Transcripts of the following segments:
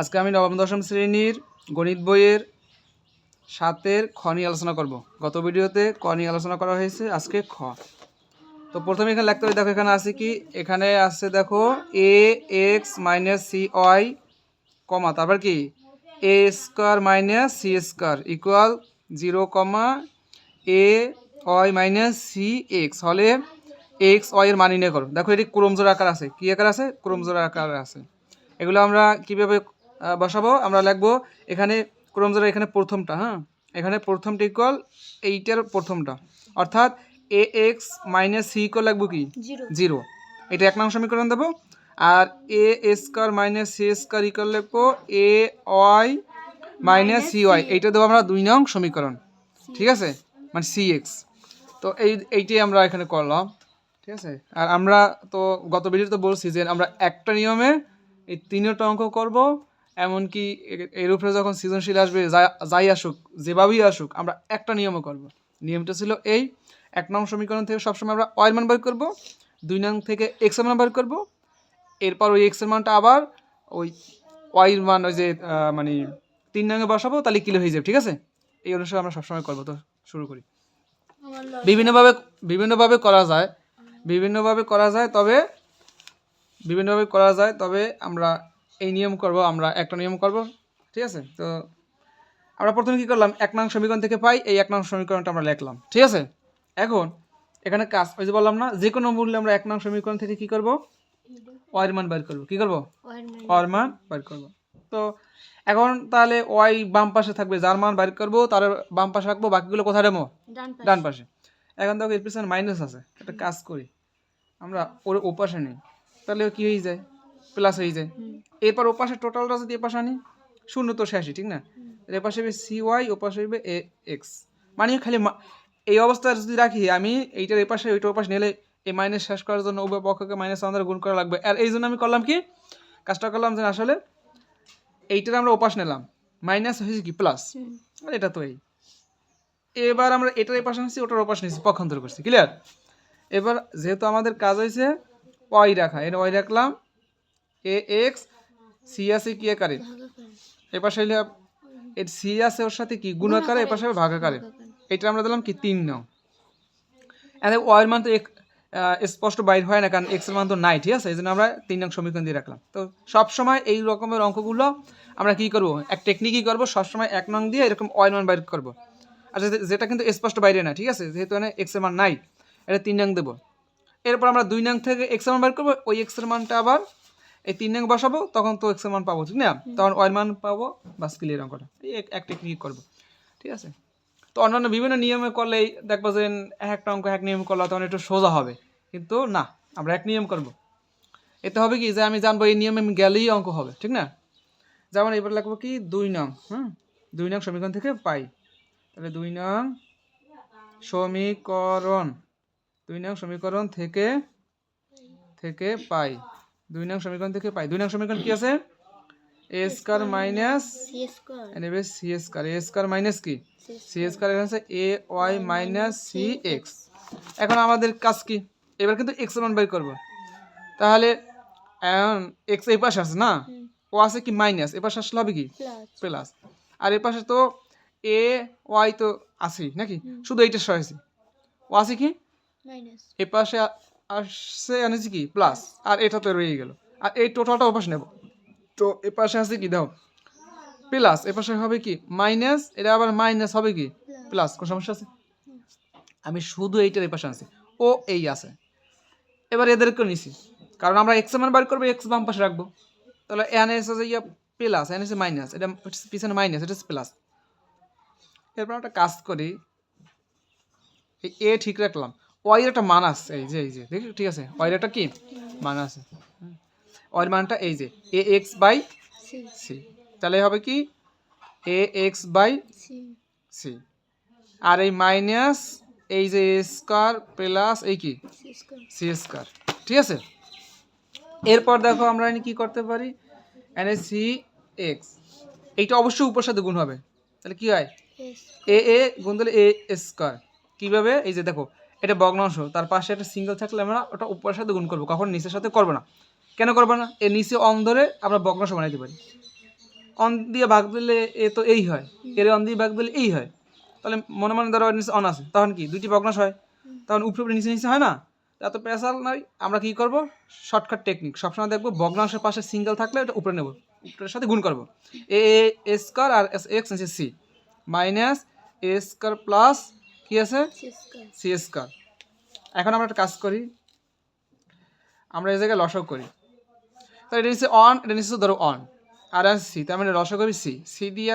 আজকে আমি নবম, দশম শ্রেণির গণিত বইয়ের সাতের খ নিয়ে আলোচনা করব। গত ভিডিওতে ক নিয়ে আলোচনা করা হয়েছে, আজকে খ। তো প্রথমে এখানে লিখতে হবে, দেখো এখানে আছে কি? এখানে আছে দেখো a x minus c y comma, তারপর কি? A square minus c square equal zero comma a y minus c x হলে এক্স ওয়াই এর মান করো। দেখো এটি ক্রমজোর আকার আছে। কি আকার আছে? ক্রমজোর আকার আছে। এগুলো আমরা কীভাবে বসাবো। আমরা লিখব এখানে ক্রমজোর এখানে প্রথমটা হ্যাঁ? এখানে প্রথমটা ইকুয়াল এইটার প্রথমটা। অর্থাৎ a x minus c equal লাগবো কি? জিরো। এটা এক নং সমীকরণ দেবো। আর a square minus c square equal লিখব a y minus c y এইটা দেবো আমরা দুই নং সমীকরণ। ঠিক আছে? মানে সি এক্স তো এই এইটাই আমরা এখানে করলাম। ঠিক আছে? আর আমরা তো গত ভিডিওতে বলছি যে আমরা একটা নিয়মে এই তিনটা অঙ্ক করব। এমনকি এর উপরে যখন সৃজনশীল আসবে, যাই আসুক, যেভাবেই আসুক, আমরা একটা নিয়মও করব। নিয়মটা ছিল এই, এক নং সমীকরণ থেকে সবসময় আমরা ওয়াই মান বার করব, দুই নং থেকে এক্স মান বার করব, এরপর ওই এক্সের মানটা আবার ওই ওয়াইয়ের মান, ওই যে মানে তিন নঙ্গে বসাবো, তাহলে কিলো হয়ে যাবে, ঠিক আছে? এই অনুসারে আমরা সবসময় করব, তো শুরু করি। বিভিন্নভাবে বিভিন্নভাবে করা যায়, বিভিন্নভাবে করা যায়, তবে, বিভিন্নভাবে করা যায়, তবে আমরা এই নিয়ম করব আমরা একটা নিয়ম করব ঠিক আছে? তো আমরা প্রথমে কী করলাম এক নং সমীকরণ থেকে পাই এই এক নং সমীকরণটা আমরা লিখলাম ঠিক আছে? এখন এখানে কাজ ওই যে বললাম না যে কোনো মূল্যে আমরা এক নং সমীকরণ থেকে কী করব? ওয়াইয়ের মান বের করব কী করব? ওয়ার মান বের করব। তো এখন তাহলে ওয়াই বাম পাশে থাকবে যার মান বের করব তার বাম পাশে রাখব বাকিগুলো কোথায় ডান ডান পাশে। এখন দেখো এর পিছনে মাইনাস আছে একটা কাজ করি আমরা ওর ওপাশে নিই তাহলে কি হয়ে যায়? প্লাস হয়ে যায় এরপর ওপাশে টোটালটা যদি এপাশে আনি শূন্য তো শেষই ঠিক না? এর এপাশে হবে সি ওয়াই ওপাশে হবে এ এক্স মানে খালি এই অবস্থায় যদি রাখি আমি এইটার এপাশে ওইটার ওপাশে নিলে এই মাইনাস শেষ করার জন্য উভয় পক্ষকে মাইনাস আমাদের গুণ করা লাগবে। আর এই জন্য আমি করলাম কি? কাজটা করলাম যে আসলে এইটার আমরা ওপাশ নিলাম। মাইনাস হয়েছে কি? প্লাস এটা তো এই। এবার আমরা এটার এপাশে নিচ্ছি ওটার ওপাশে নিচ্ছি পক্ষান্তর করছি। ক্লিয়ার এবার যেহেতু আমাদের কাজ হয়েছে ওয়াই রাখা এটা ওয়াই রাখলাম এ, এক্স, সি আছে কি আকারে এপাশে হইলে এর সি আছে ওর সাথে কি? গুণ আকারে এপাশে ভাগ আকারে এটা আমরা দিলাম কি? তিন নং। এখন ওয়াইয়ের মান তো এক স্পষ্ট বাইর হয় না, কারণ এক্সের মান তো নাই, ঠিক আছে? এই জন্য আমরা তিন নং সমীকরণ দিয়ে রাখলাম। তো সবসময় এই রকমের অঙ্কগুলো আমরা কি করব? এক টেকনিকই করব, সবসময় এক নং দিয়ে এরকম ওয়াই মান বাইর করব। আর যেটা কিন্তু স্পষ্ট বাইরে না, ঠিক আছে? যেহেতু এখানে এক্সের মান নাই, এটা তিন নং দেবো। এরপর আমরা দুই নং থেকে এক্সের মান বের করব, ওই এক্সের মানটা আবার এই তিন নং বসাবো তখন তো এক্সের মান পাবো ঠিক না? তখন ওয়াই মান পাবো বাস ক্লিয়ার অঙ্কটা এই এক- টেকনিক করব ঠিক আছে? তো অন্যান্য বিভিন্ন নিয়মে করলেই দেখব যে এক একটা অঙ্ক এক নিয়ম করলে তখন একটু সোজা হবে কিন্তু না আমরা এক নিয়ম করব। এতে হবে কি যে আমি জানব এই নিয়মে আমি গেলেই অঙ্ক হবে ঠিক না? যেমন এবার লিখব কি দুই নং হুম? দুই নং সমীকরণ থেকে পাই। তাহলে দুই নং সমীকরণ দুই নং সমীকরণ থেকে থেকে পাই। দুই নং সমীকরণ থেকে পাই। দুই নং সমীকরণ কি আছে? এ স্কোয়ার মাইনাস নেবে c square a square minus কি? সি স্কোয়ার আছে a y minus c x এখন আমাদের কাজ কি? এবার কিন্তু এক্স মান বের করব। তাহলে এখন এক্স এই পাশে আছে না? ও আছে কি মাইনাস এ পাশে আসলে হবে কি? প্লাস আর এ পাশে তো এ ওয়াই তো আছেই নাকি? শুধু এইটা সহেছি ও আছে কি? এ পাশে আসছে, এনেছি কি? প্লাস আর এটা তো রয়ে গেল। আর এই টোটালটা ও পাশে নেব। তো এ পাশে আছে কি? দাও প্লাস এ পাশে হবে কি? মাইনাস এটা আবার মাইনাস হবে কি? প্লাস কোনো সমস্যা আছে? আমি শুধু এইটার এই পাশে আনছি ও এই আছে। এবার এদেরকে নিছি। কারণ আমরা এক্স মান বার করব এক্স বাম পাশে রাখব। তাহলে এখানে এসে যে ইয়া প্লাস এখানে এসে মাইনাস এটা পিছনে মাইনাস এটা প্লাস এরপর একটা কাজ করি। এই এ ঠিক রাখলাম। ওয়াই একটা মান আছে এই যে এই যে দেখি ঠিক আছে? ওয়াই একটা কি? মান আছে। ওয়াই মানটা এই যে এ এক্স বাই সি তাহলে হবে কি? এ এক্স বাই সি আর এই মাইনাস এই যে স্কোয়ার প্লাস এই কি? সি স্কোয়ার ঠিক আছে? এরপর দেখো আমরা কি করতে পারি? এনে সি এক্স এইটা অবশ্যই উপর সাথে গুণ হবে। তাহলে কি হয়? এ এ গুণ দিলে এ স্কোয়ার কীভাবে? এই যে দেখো এটা ভগ্নাংশ তার পাশে একটা সিঙ্গেল থাকলে আমরা ওটা উপরের সাথে গুণ করব, কখন নিচের সাথে করব না। কেন করব না? এর নিচে অন ধরে আমরা ভগ্নাংশ বানাইতে পারি। অন দিয়ে ভাগ দিলে এ তো এই হয়, এর অন দিয়ে ভাগ দিলে এই হয়। তাহলে মনে মনে ধরো নিচে অন আছে, তখন কি? দুইটি ভগ্নাংশ হয়। তখন উপরে উপরে নিচে নিচে হয় না? এত পেশাল নয় আমরা কি করব? শর্টকাট টেকনিক সবসময় দেখব ভগ্নাংশের পাশে সিঙ্গেল থাকলে এটা উপরে নেব, উপরের সাথে গুণ করব। A A square R s x c minus a square plus কি আছে? সি স্কোয়ার এখন আমরা একটা কাজ করি। আমরা এই জায়গায় লসক করি। তাহলে এটা নিচ্ছে অন এটা নিচ্ছে ধরো অন আর আছে সি তার মানে লসক করি সি সি দিয়ে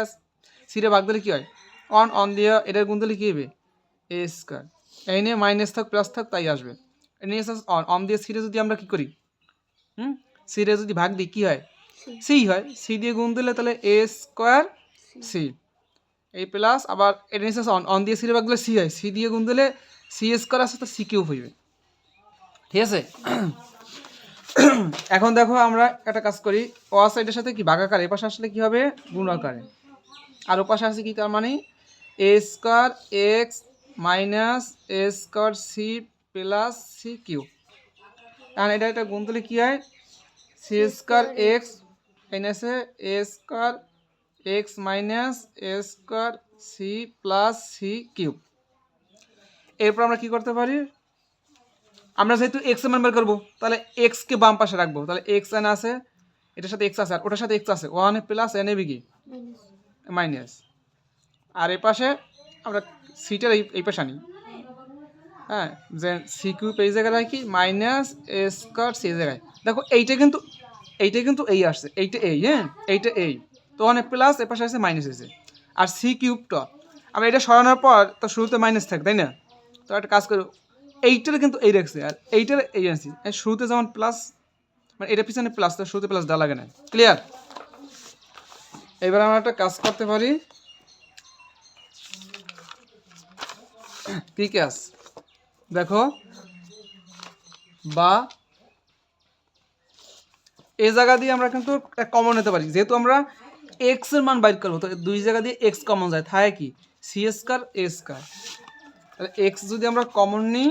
সিরে ভাগ দিলে কী হয়? অন অন দিয়ে এটার গুণ দিলে কী হবে? এ স্কোয়ার এই নিয়ে মাইনাস থাক প্লাস থাক তাই আসবে। এটা নিয়ে অন অন দিয়ে সিরে যদি আমরা কী করি? হুম? সিরে যদি ভাগ দিই কী হয়? সি সি হয়। সি দিয়ে গুণ দিলে তাহলে এ স্কোয়ার সি এই প্লাস আবার এটা নিচে অন অন দিয়ে সিরে ভাগ দিলে সি হয়। সি দিয়ে গুণ দিলে সি স্কোয়ার আসে তো সি কিউব হইবে ঠিক আছে? এখন দেখো আমরা একটা কাজ করি। ও সাইডের সাথে কি? ভাগাকার এ পাশে আসলে কি হবে? গুণাকারে আর ও পাশে আছে কি? তার মানে a square x minus a square c plus c cube কারণ এটা একটা গুণ দিলে কি হয়? সি স্কোয়ার এক্স মাইনাসে a square x minus a square c plus c cube. এরপর আমরা কি করতে পারি? আমরা যেহেতু এক্স মান বের করব, তাহলে এক্সকে বাম পাশে রাখব। তাহলে এক্স এন আছে, এটার সাথে এক্স আছে, আর ওটার সাথে এক্স আছে। ওয়ান প্লাস এন এবি কি? মাইনাস। আর এই পাশে আমরা সিটার এই এই পাশে আনি। হ্যাঁ যে সি কিউব এই জায়গায় রাখি, মাইনাস এ স্কোয়ার সি জায়গায়। দেখো, এইটা কিন্তু এইটা কিন্তু এই আসছে, এইটা এই হ্যাঁ এইটা এই। তো অনেক প্লাস এ পাশে আসছে মাইনাস এসে আর সি কিউবটা আমরা এটা সরানোর পর, তো শুরুতে মাইনাস থাকে, তাই না? তো একটা কাজ করি, এইটার কিন্তু এই রাখছে, আর এইটার এই শুরুতে যেমন প্লাস মানে এটা পিছনে প্লাস তো শুরুতে প্লাস দেওয়া লাগে না। ক্লিয়ার এবার আমরা একটা কাজ করতে পারি। কি কাজ? দেখো, বা, এই জায়গা দিয়ে আমরা কিন্তু কমন নিতে পারি। যেহেতু আমরা এক্সের মান বাইর করব, তো দুই জায়গা দিয়ে এক্স কমন যায় থাকে কি? সি স্কার এ স্কার তাহলে এক্স যদি আমরা কমন নিই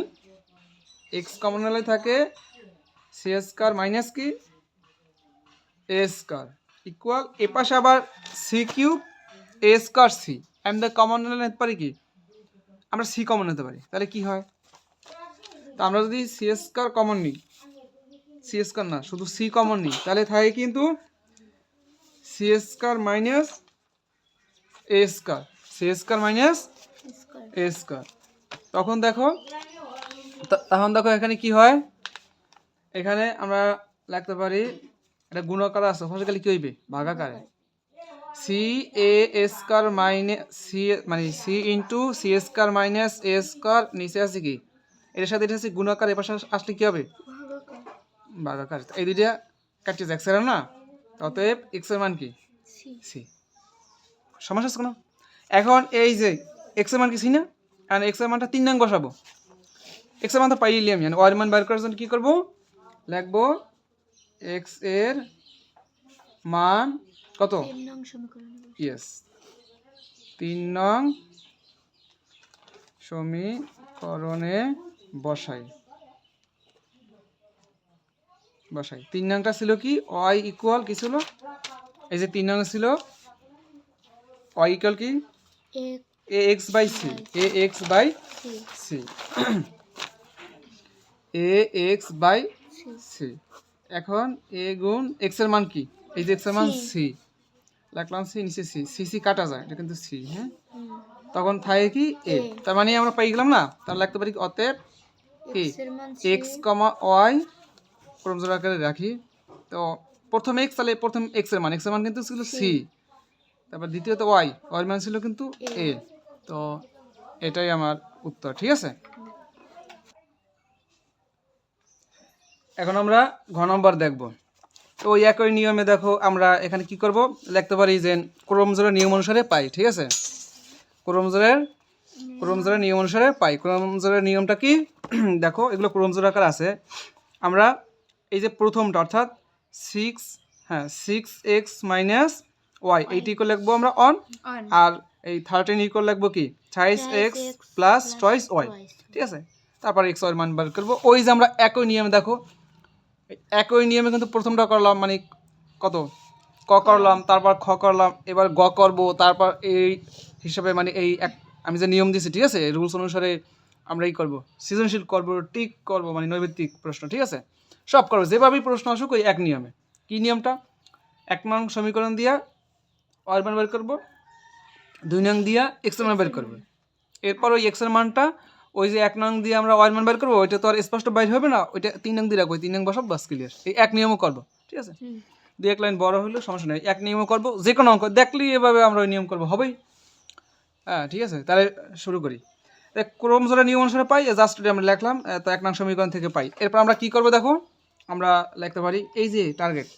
এক্স কমন হলে থাকে সি স্কার মাইনাস কি? এ স্কার ইকুয়াল এ পাশে আবার C cube A square C আমি দ্য কমন নিতে পারি কি? আমরা সি কমন নিতে পারি। তাহলে কি হয়? তা আমরা যদি সি স্কার কমন নিই সি স্কার না, শুধু সি কমন নিই, তাহলে থাকে কিন্তু C square minus A square C square minus square A square. তখন দেখো তখন দেখো এখানে কি হয়? এখানে আমরা লিখতে পারি এটা গুণাকার আছে ওখানে গেলে কি হইবে? ভাগাকারে। C a square minus c মানে c into c square minus a square নিচে আছে কি? এর সাথে এটা হচ্ছে গুণাকার এ পাশে আসলে কি হবে? ভাগাকার। ভাগাকার। এই দুইটা কাটছে এর না? অতএব এক্সের মান কি? সি সমস্যা আছে কোনো? এখন এই যে এক্সের মান কি সি না আর এক্সের মানটা তিন নং বসাবো। এক্সের মান তো পাইলি আমি। ওয়ার মান বার করার জন্য কী করব? লিখব এক্সের মান কত? তিন নং সমীকরণ ইয়েস তিন নং সমীকরণে বসাই। বসাই তিন নংটা ছিল কি? ওয়াই ইকুয়াল কি ছিল? এই যে তিন নং ছিল ওয়াই ইকুয়াল কি? A x by c. A x by c. A x by c. এখন এ গুণ এক্সের মান কি? এই যে এক্সের মান সি। লাগলাম সি নিচে সি। সি সি কাটা যায় এটা কিন্তু সি হ্যাঁ? তখন থাকে কি? এ। তার মানে আমরা পাই গেলাম না? তাহলে লিখতে পারি কি অতএব কি এক্স কমা ওয়াই ক্রমজোর আকারে রাখি। তো প্রথম এক্স তাহলে প্রথম এক্সের মান। এক্সের মান কিন্তু ছিল সি তারপর দ্বিতীয়ত ওয়াই ওয়াই মান ছিল কিন্তু এ তো এটাই আমার উত্তর ঠিক আছে? এখন আমরা ঘ নম্বর দেখব। তো ওই একই নিয়মে দেখো আমরা এখানে কি করব? লিখতে পারি যে ক্রমজোরের নিয়ম অনুসারে পাই ঠিক আছে? ক্রমজোরের ক্রমজোরের নিয়ম অনুসারে পাই। ক্রমজোরের নিয়মটা কি? দেখো এগুলো ক্রমজোর আকার আছে। আমরা এই যে প্রথমটা অর্থাৎ সিক্স হ্যাঁ six x minus y eighty করে লিখব আমরা অন আর এই থার্টিন ইকুয়াল লিখব কি? Thrice x plus twice y ঠিক আছে? তারপর এক্স ওয়াই মান বার করব। ওই যে আমরা একই নিয়মে দেখো একই নিয়মে কিন্তু প্রথমটা করলাম মানে কত? ক করলাম তারপর খ করলাম এবার গ করব তারপর এই হিসাবে মানে এই এক আমি যে নিয়ম দিয়েছি ঠিক আছে? রুলস অনুসারে আমরা এই করব। সৃজনশীল করব টিক করব মানে নৈবেত্তিক প্রশ্ন ঠিক আছে? সব করব যেভাবেই প্রশ্ন আসুক ওই এক নিয়মে। কি নিয়মটা? এক নং সমীকরণ দিয়া ওয়ার মান বের করব দুই নং দিয়া এক্সের মান বের করব। এরপর ওই এক্সের মানটা ওই যে এক নং দিয়ে আমরা ওয়ার মান বের করব ওইটা তো আর স্পষ্ট বাইর হবে না ওইটা তিন নং দিয়ে রাখব তিন নং বসব বাস ক্লিয়ার এই এক নিয়মও করব ঠিক আছে? দুই এক লাইন বড় হলেও সমস্যা নেই এক নিয়মও করব যে কোনো অঙ্ক দেখলেই এভাবে আমরা ওই নিয়ম করব হবেই? হ্যাঁ ঠিক আছে তাহলে শুরু করি। ক্রম জোড়া নিয়ম অনুসারে পাই জাস্ট আমরা লিখলাম তো এক নং সমীকরণ থেকে পাই। এরপর আমরা কি করব দেখো? আমরা লিখতে পারি এই যে টার্গেট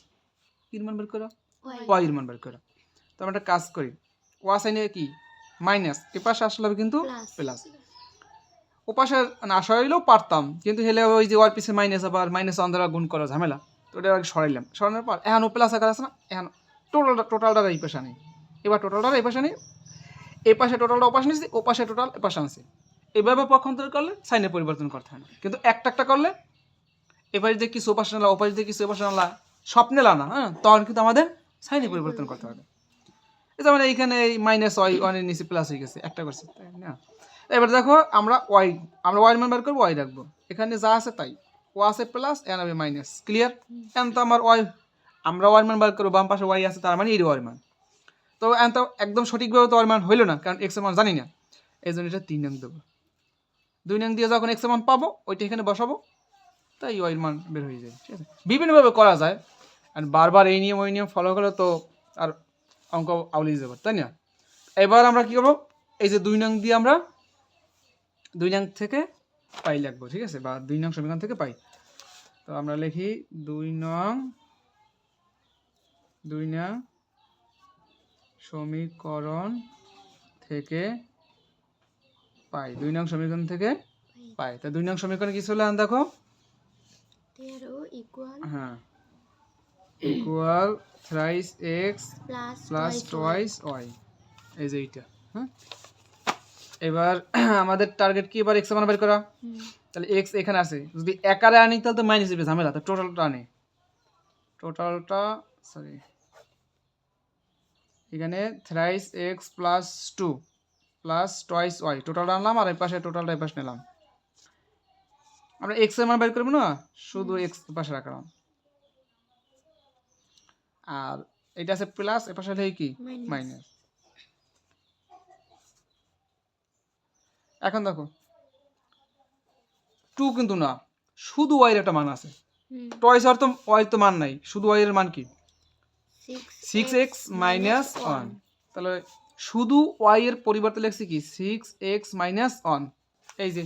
কি মান বের করো? ওয়াই ওয়াই এর মান বের করো। তো আমরা একটা কাজ করি ওয়া সাইনে কি? মাইনাস এ পাশে আসলে হবে কিন্তু প্লাস প্লাস ও পাশে না সরাইলেও পারতাম কিন্তু হেলে ওই যে ওয়ার পিছে মাইনাস আবার মাইনাস অন দ্বারা গুণ করা ঝামেলা। তো ওটা আগে সরাইলাম। সরানোর পর এখন প্লাস আকার আছে না? এখন টোটালটা টোটালটা এই পাশে নেই এবার টোটালটা এই পাশে নেই এই পাশে টোটালটা ও পাশে নিচ্ছি ও পাশে টোটাল এ পাশে আনছি। এভাবে পক্ষান্তর করলে সাইনে পরিবর্তন করতে হয় না। কিন্তু একটা একটা করলে এবারে যে কিছু ওপাশে নালা, ওপাশে যে কিছু ওপাশে নালা সব নেলা না হ্যাঁ তখন কিন্তু আমাদের সাইনে পরিবর্তন করতে হবে। যেমন এইখানে এই মাইনাস ওয়াই ওয়ানের নিচে প্লাস হয়ে গেছে, একটা করছে, তাই না? এবার দেখো আমরা ওয়াই আমরা ওয়াই মান বার করব ওয়াই রাখব। এখানে যা আছে তাই। ও আছে প্লাস এন হবে মাইনাস ক্লিয়ার এন তো আমার ওয়াই আমরা ওয়াই মান বার করব, বাম পাশে ওয়াই আছে, তার মানে এই ওয়াই মান। তো এন তো একদম সঠিকভাবে তো ওয়াই মান হইল না, কারণ এক্সের মান জানি না। এই জন্য এটা তিন নং দেবো। দুই নং দিয়ে যখন এক্স মান পাবো, ওইটা এখানে বসাবো, তাই ওয়াই মান বের হয়ে যায়, ঠিক আছে? বিভিন্নভাবে করা যায় আর বারবার এই নিয়ম, ওই নিয়ম ফলো করলে তো আর অঙ্ক আউলিয়ে যাবে, তাই না? এবার আমরা কি করব? এই যে দুই নং দিয়ে আমরা দুই নং থেকে পাই লিখব, ঠিক আছে? বা দুই নং সমীকরণ থেকে পাই। তো আমরা লিখি দুই নং দুই নং সমীকরণ থেকে পাই। দুই নং সমীকরণ থেকে পাই। তা দুই নং সমীকরণ কি ছিল আন দেখো? হ্যাঁ। Equal thrice x plus twice y এই যে এইটা হ্যাঁ? এবার আমাদের টার্গেট কি? এবার এক্স মান বের করা। তাহলে এক্স এখানে আছে। যদি একারে আনি তাহলে তো মাইনাস দিবে ঝামেলা। তো টোটালটা আনে। টোটালটা সরি এখানে thrice x plus two plus twice y টোটালটা আনলাম আর এই পাশে টোটালটা এই পাশে নিলাম। আমরা এক্সের মান বের করব না? শুধু এক্স পাশে রাখলাম। আর এটা আছে প্লাস এ পাশে হলে কি? মাইনাস এখন দেখো টু কিন্তু না। শুধু ওয়াইয়ের একটা মান আছে। টয়েস আর তো ওয়াই তো মান নাই। শুধু ওয়াইয়ের মান কি? সিক্স এক্স মাইনাস ওয়ান তাহলে শুধু ওয়াই এর পরিবর্তে লিখছি কি? সিক্স এক্স মাইনাস ওয়ান এই যে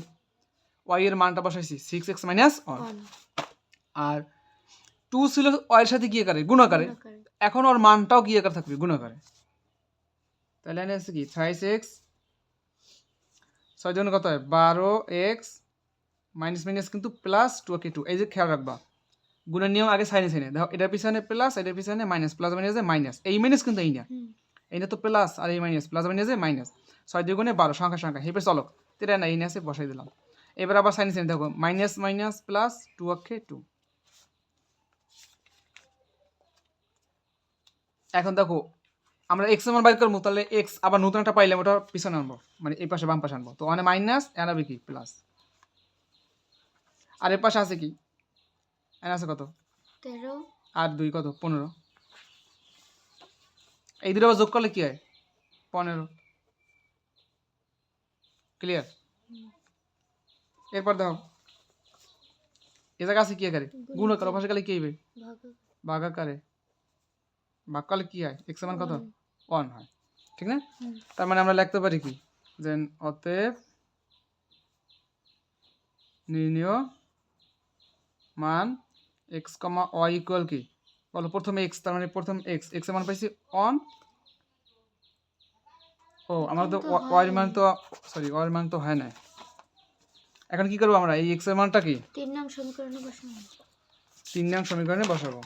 ওয়াই এর মানটা বসাইছি সিক্স এক্স মাইনাস ওয়ান আর টু ছিল ওয়াইয়ের সাথে কি আকারে? গুণাকারে এখন ওর মানটাও কি আকার থাকবে? গুণাকারে তাহলে এনে আছে কি? থ্রাইস এক্স ছয় জন কত হয়? বারো এক্স মাইনাস মাইনাস কিন্তু প্লাস টু কে টু এই যে খেয়াল রাখবা। গুণের নিয়ম আগে সাইনে সাইনে। দেখো এটার পিছনে প্লাস এটার পিছনে মাইনাস প্লাস মাইনাসে মাইনাস এই মাইনাস কিন্তু এই না। এইটা তো প্লাস আর এই মাইনাস প্লাস মাইনাসে মাইনাস ছয় দুই গুণে বারো সংখ্যা সংখ্যা। হেপে চলো তেরা না এই নিয়ে বসাই দিলাম। এবার আবার সাইনে সাইনে দেখো মাইনাস মাইনাস প্লাস টু অক্ষে টু এখন দেখো আমরা এক্স মান বাইর করব তাহলে এক্স আবার নতুন একটা পাইলাম ওটা পিছনে আনব মানে এই পাশে বাম পাশে আনব। তো ওখানে মাইনাস এন হবে কি? প্লাস আর এর পাশে আছে কি? এন আছে কত? তেরো। আর দুই কত? পনেরো। এই দুটো যোগ করলে কি হয়? পনেরো। ক্লিয়ার এরপর দেখো। এ জায়গা আছে কি আকারে? গুণ করো পাশে গেলে কি হবে ভাগ আকারে ভাগ করলে কি হয়? এক্স মান কত? ওয়ান হয়। ঠিক না? তার মানে আমরা লিখতে পারি কি? যে অতএব নির্ণয় মান এক্স কমা ওয়াই ইকুয়াল কি? বলো প্রথমে এক্স তার মানে প্রথম এক্স এক্সের মান পাইছি অন ও আমার তো ওয়াই মান তো সরি ওয়াই মান তো হয় না এখন কি করব আমরা? এই এক্সের মানটা কি? তিন নং সমীকরণে বসানো তিন নং সমীকরণে বসাবো।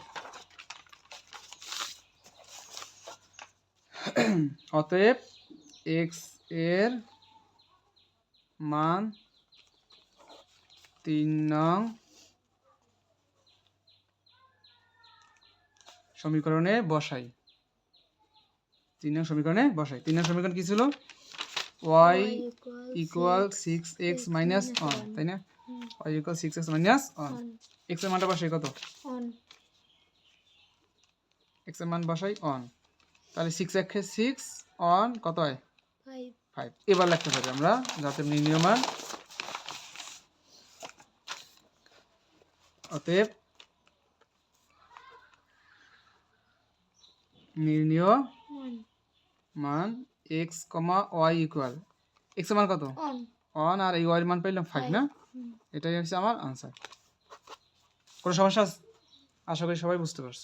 অতএব এক্সের মান তিন নং সমীকরণে বসাই। তিন নং সমীকরণে বসাই। তিন নং সমীকরণ কি ছিল? Y equal six x minus one তাই না? Y equal six x minus one এক্সের মানটা বসাই কত? এক্সের মান বসাই অন তাহলে সিক্স একে সিক্স অন কত হয়? ফাইভ এবার লিখতে পারি আমরা যাতে নির্ণয় মান। অতএব নির্ণয় মান এক্স কমা ওয়াই ইকুয়াল। এক্সের মান কত? অন আর এই ওয়াই এর মান পাইলাম ফাইভ না? এটাই হচ্ছে আমার আনসার। কোনো সমস্যা আশা করি সবাই বুঝতে পারছ।